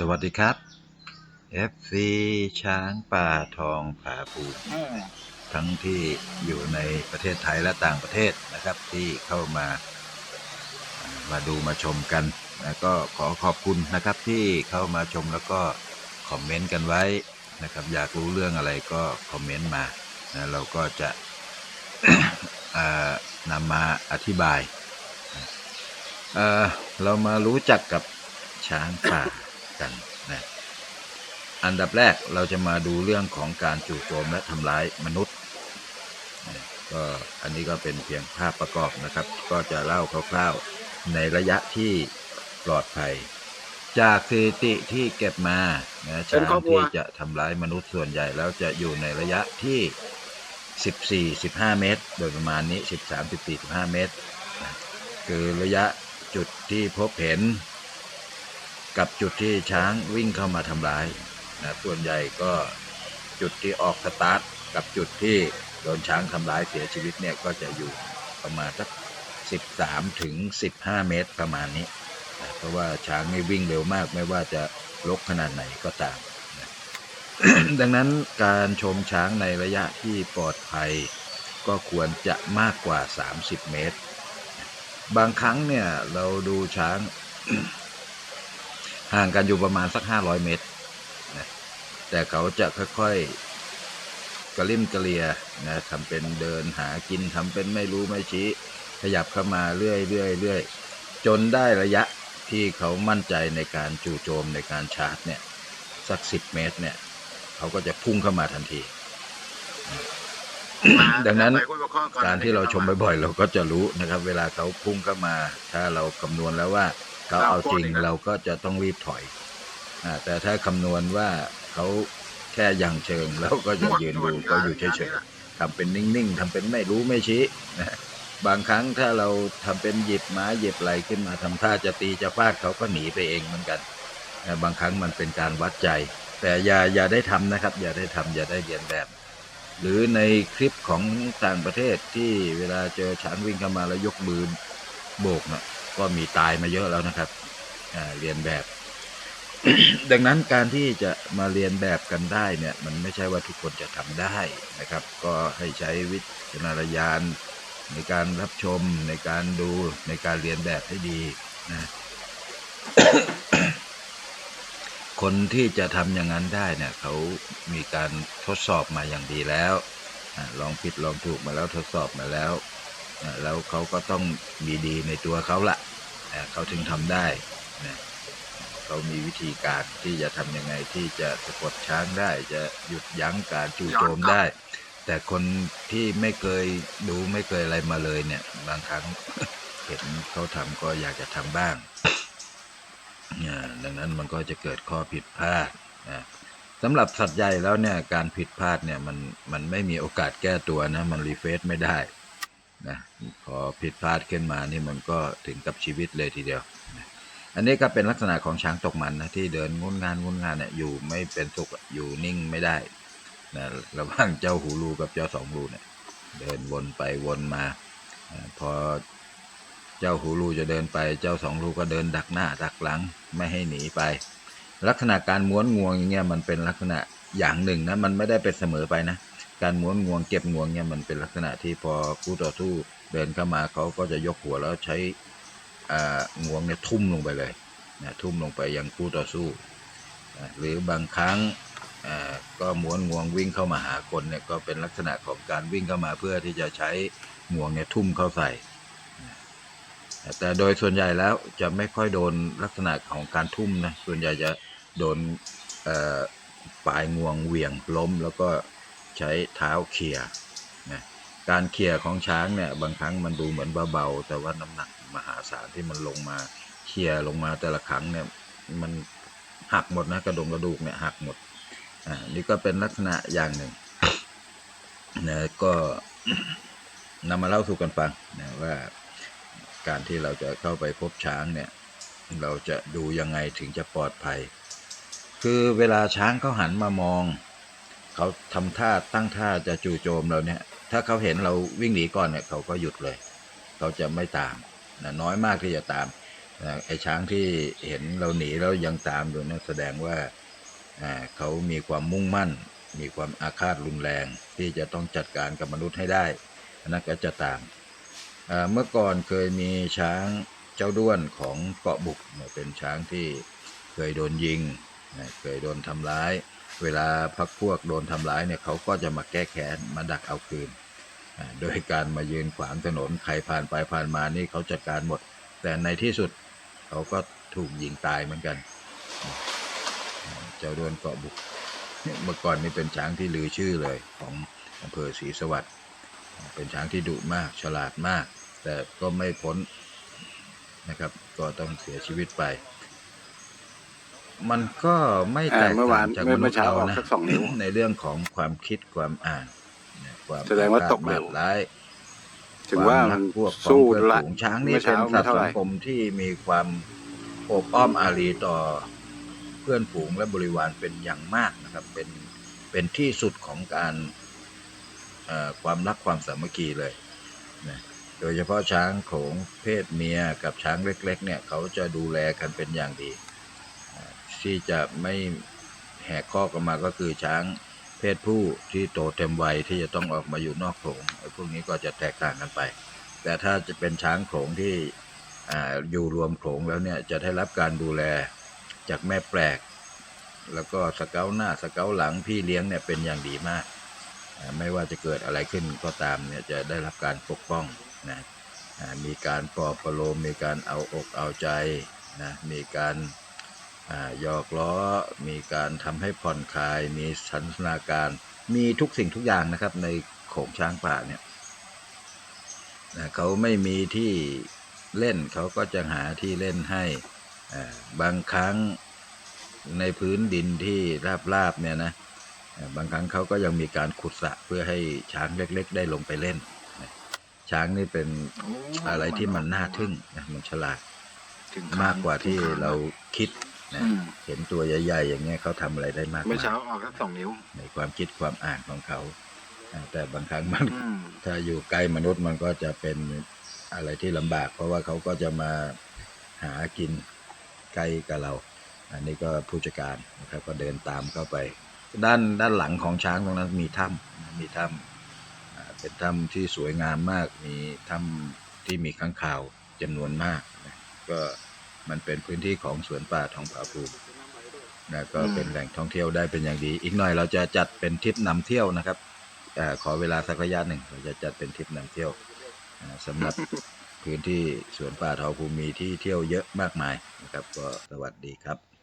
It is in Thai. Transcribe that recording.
สวัสดีครับ FC ช้างป่าทองผาภูมิทั้งที่อยู่ในประเทศไทยและต่างประเทศนะครับที่เข้ามามาดูมาชมกันนะก็ขอขอบคุณนะครับที่เข้ามาชมแล้วก็คอมเมนต์กันไว้นะครับ อยากรู้เรื่องอะไรก็คอมเมนต์มานะเราก็จะนำมาอธิบายเเรามารู้จักกับช้างป่า กันนะอันดับแรกเราจะมาดูเรื่องของการจู่โจมและทำร้ายมนุษย์นะก็อันนี้ก็เป็นเพียงภาพประกอบนะครับ ก็จะเล่าคร่าวๆในระยะที่ปลอดภัย จากสถิติที่เก็บมานะช้างครอบครัวที่จะทำร้ายมนุษย์ส่วนใหญ่แล้วจะอยู่ในระยะที่ 14 15 เมตร โดยประมาณนี้ 13 14 15 เมตร คือระยะจุดที่พบเห็น กับจุดที่ช้างวิ่งเข้ามาทำร้ายนะส่วนใหญ่ก็จุดที่ออกสตาร์ทกับจุดที่โดนช้างทำร้ายเสียชีวิตเนี่ยก็จะอยู่ประมาณสัก13ถึง15 เมตรประมาณนี้นะเพราะว่าช้างนี่วิ่งเร็วมากไม่ว่าจะลกขนาดไหนก็ตามนะดังนั้นการชมช้างในระยะที่ปลอดภัย ก็ควรจะมากกว่า 30 เมตร บางครั้งเนี่ยเราดูช้าง ห่างกันอยู่ประมาณสัก500เมตรนะแต่เขาจะค่อยๆกระลิ่มกระเลียนะทำเป็นเดินหากินทำเป็นไม่รู้ไม่ชี้ ขยับเข้ามาเรื่อยๆเรื่อยๆจนได้ระยะที่เขามั่นใจในการจู่โจมในการชาร์จเนี่ยสัก10เมตรเนี่ย เขาก็จะพุ่งเข้ามาทันที ดังนั้นการที่เราชมบ่อยๆ เราก็จะรู้นะครับ เวลาเขาพุ่งเข้ามา ถ้าเราคำนวณแล้วว่า เขาเอาจริงเราก็จะต้องรีบถอยอาแต่ถ้าคำนวณว่าเขาแค่ยังเชิงเราก็จะยืนดูเขาอยู่เฉยๆทำเป็นนิ่งๆทำเป็นไม่รู้ไม่ชี้นะบางครั้งถ้าเราทำเป็นหยิบไม้หยิบไหลขึ้นมาทำท่าจะตีจะฟาดเขาก็หนีไปเองเหมือนกันนะบางครั้งมันเป็นการวัดใจ แต่อย่าอย่าได้ทำนะครับ อย่าได้ทำอย่าได้เรียนแบบ หรือในคลิปของต่างประเทศที่เวลาเจอช้างวิ่งเข้ามาแล้วยกมือโบกนะ ก็มีตายมาเยอะแล้วนะครับเรียนแบบ ดังนั้นการที่จะมาเรียนแบบกันได้เนี่ย มันไม่ใช่ว่าทุกคนจะทำได้นะครับ ก็ให้ใช้วิจารณญาณในการรับชมในการดูในการเรียนแบบให้ดีนะคนที่จะทำอย่างนั้นได้เนี่ยเขามีการทดสอบมาอย่างดีแล้ว ลองผิดลองถูกมาแล้วทดสอบมาแล้ว แล้วเขาก็ต้องมีดีในตัวเขาละเขาถึงทำได้นะเขามีวิธีการที่จะทำยังไงที่จะสะกดช้างได้ จะหยุดยั้งการจู่โจมได้ แต่คนที่ไม่เคยดูไม่เคยอะไรมาเลยเนี่ย บางครั้งเห็นเขาทำก็อยากจะทำบ้างดังนั้นมันก็จะเกิดข้อผิดพลาดนะสำหรับสัตว์ใหญ่แล้วเนี่ยการผิดพลาดเนี่ยมันมันไม่มีโอกาสแก้ตัวนะ มันรีเฟซไม่ได้ นะพอผิดพลาดขึ้นมานี่มันก็ถึงกับชีวิตเลยทีเดียวนะอันนี้ก็เป็นลักษณะของช้างตกมันนะที่เดินงุนงานงุนงานเนี่ยอยู่ไม่เป็นสุขอยู่นิ่งไม่ได้นะระหว่างเจ้าหูรูกับเจ้าสองรูเนี่ยเดินวนไปวนมาอาพอเจ้าหูรูจะเดินไปเจ้าสองรูก็เดินดักหน้าดักหลังไม่ให้หนีไป ลักษณะการม้วนงวงอย่างเงี้ยมันเป็นลักษณะอย่างหนึ่งนะมันไม่ได้เป็นเสมอไปนะ การม้วนงวงเก็บงวงเนี่ยมันเป็นลักษณะที่พอคู่ต่อสู้เดินเข้ามาเขาก็จะยกหัวแล้วใช้งวงเนี่ยทุ่มลงไปเลยนะทุ่มลงไปยังคู่ต่อสู้ หรือบางครั้งก็ม้วนงวงวิ่งเข้ามาหาคนเนี่ยก็เป็นลักษณะของการวิ่งเข้ามาเพื่อที่จะใช้งวงเนี่ยทุ่มเข้าใส่แต่โดยส่วนใหญ่แล้วจะไม่ค่อยโดนลักษณะของการทุ่มนะส่วนใหญ่จะโดนปลายงวงเหวี่ยงล้มแล้วก็ ใช้เท้าเขี่ยนะการเขี่ยของช้างเนี่ยบางครั้งมันดูเหมือนเบาๆแต่ว่าน้ำหนักมหาศาลที่มันลงมาเขี่ยลงมาแต่ละครั้งเนี่ยมันหักหมดนะกระดงกระดูกเนี่ยหักหมดอ่านี่ก็เป็นลักษณะอย่างหนึ่งนะก็นำมาเล่าสู่กันฟังนะว่าการที่เราจะเข้าไปพบช้างเนี่ยเราจะดูยังไงถึงจะปลอดภัย คือเวลาช้างเขาหันมามอง เขาทำท่าตั้งท่าจะจู่โจมเราเนี่ย ถ้าเขาเห็นเราวิ่งหนีก่อนเนี่ยเขาก็หยุดเลย เขาจะไม่ตามนะน้อยมากที่จะตามไอ้ช้างที่เห็นเราหนีแล้วยังตามอยู่นั่นแสดงว่าเขามีความมุ่งมั่น มีความอาฆาตรุนแรง ที่จะต้องจัดการกับมนุษย์ให้ได้นั่นก็จะตามเมื่อก่อนเคยมีช้างเจ้าด้วนของเกาะบุกเป็นช้างที่เคยโดนยิง เคยโดนทำร้าย เวลาพักพวกโดนทำร้ายเนี่ยเขาก็จะมาแก้แค้นมาดักเอาคืน โดยการมายืนขวางถนนใครผ่านไปผ่านมานี่เขาจัดการหมด แต่ในที่สุดเขาก็ถูกยิงตายเหมือนกัน เจ้าด้วนเกาะบุก เมื่อก่อนนี่เป็นช้างที่ลือชื่อเลยของอำเภอศรีสวัสดิ์เป็นช้างที่ดุมากฉลาดมาก แต่ก็ไม่พ้นนะครับ ก็ต้องเสียชีวิตไป มันก็ไม่แตกอ่าเมื่อวาต่านงจากเมื่มอนุษย์เช้าเราออกนะสักสองนิ้ว ในเรื่องของความคิดความอ่านนะความแสดงว่าตกอาเร็มาวดร้าย ถึงว่าควมันรักพวกของสู้เพื่อนละฝูงช้างนี่เมื่อเป็นเช้าสัไม่ตว์เท่าไหสัร่งคมที่มีความโอบอ้อมอารีต่อเพื่อนฝูงและบริวารเป็นอย่างมากนะครับ เป็นเป็นที่สุดของการเอ่อความรักความสามัคคีเลยนะโดยเฉพาะช้างโขลงเพศเมียกับช้างเล็ก ๆ เนี่ย เขาจะดูแลกันเป็นอย่างดีอ่า ที่จะไม่แหกข้อกออกมาก็คือช้างเพศผู้ที่โตเต็มวัยที่จะต้องออกมาอยู่นอกโขลงไอ้พวกนี้ก็จะแตกต่างกันไป แต่ถ้าจะเป็นช้างโขลงที่อ่าอยู่รวมโขลงแล้วเนี่ยจะได้รับการดูแลจากแม่แปลก แล้วก็สเกาหน้าสเกาหลังพี่เลี้ยงเนี่ยเป็นอย่างดีมาก ไม่ว่าจะเกิดอะไรขึ้นก็ตามเนี่ยจะได้รับการปกป้องนะมีการปลอบประโลมมีการเอาอกเอาใจนะมีการ หยอกล้อ มีการทำให้ผ่อนคลาย มีสันทนาการ มีทุกสิ่งทุกอย่างนะครับ ในโขงช้างป่าเนี่ยเขาไม่มีที่เล่นเขาก็จะหาที่เล่นให้อ่าบางครั้งในพื้นดินที่ราบๆเนี่ยนะบางครั้งเขาก็ยังมีการขุดสระเพื่อให้ช้างเล็ก ๆ ได้ลงไปเล่น ช้างนี่เป็นอะไรที่มันน่าทึ่งนะมันฉลาดมากกว่าที่เราคิด นะอืมเห็นตัวใหญ่ๆอย่างเงี้ยเขาทำอะไรได้มากเมื่อมาเช้ายออกสักสองนิ้ว ในความคิดความอ่านของเขาอ่าแต่บางครั้งมัน อืม ถ้าอยู่ใกล้มนุษย์มันก็จะเป็นอะไรที่ลำบาก เพราะว่าเขาก็จะมาหากินใกล้กับเรา อันนี้ก็ผู้จัดการนะครับก็เดินตามเข้าไป ด้านด้านหลังของช้างตรงนั้นมีถ้ำมีถ้ำอ่าเป็นถ้ำที่สวยงามมาก มีถ้ำที่มีข้างข่าวจำนวนมากนะก็ มันเป็นพื้นที่ของสวนป่าทองผาภูมินะก็เป็นแหล่งท่องเที่ยวได้เป็นอย่างดี อีกหน่อยเราจะจัดเป็นทริปนำเที่ยวนะครับเออขอเวลาสักระยะหนึ่งเราจะจัดเป็นทริปนำเที่ยวอ่าสำหรับพื้นที่สวนป่าทองภูมิมีที่เที่ยวเยอะมากมายนะครับ ก็สวัสดีครับ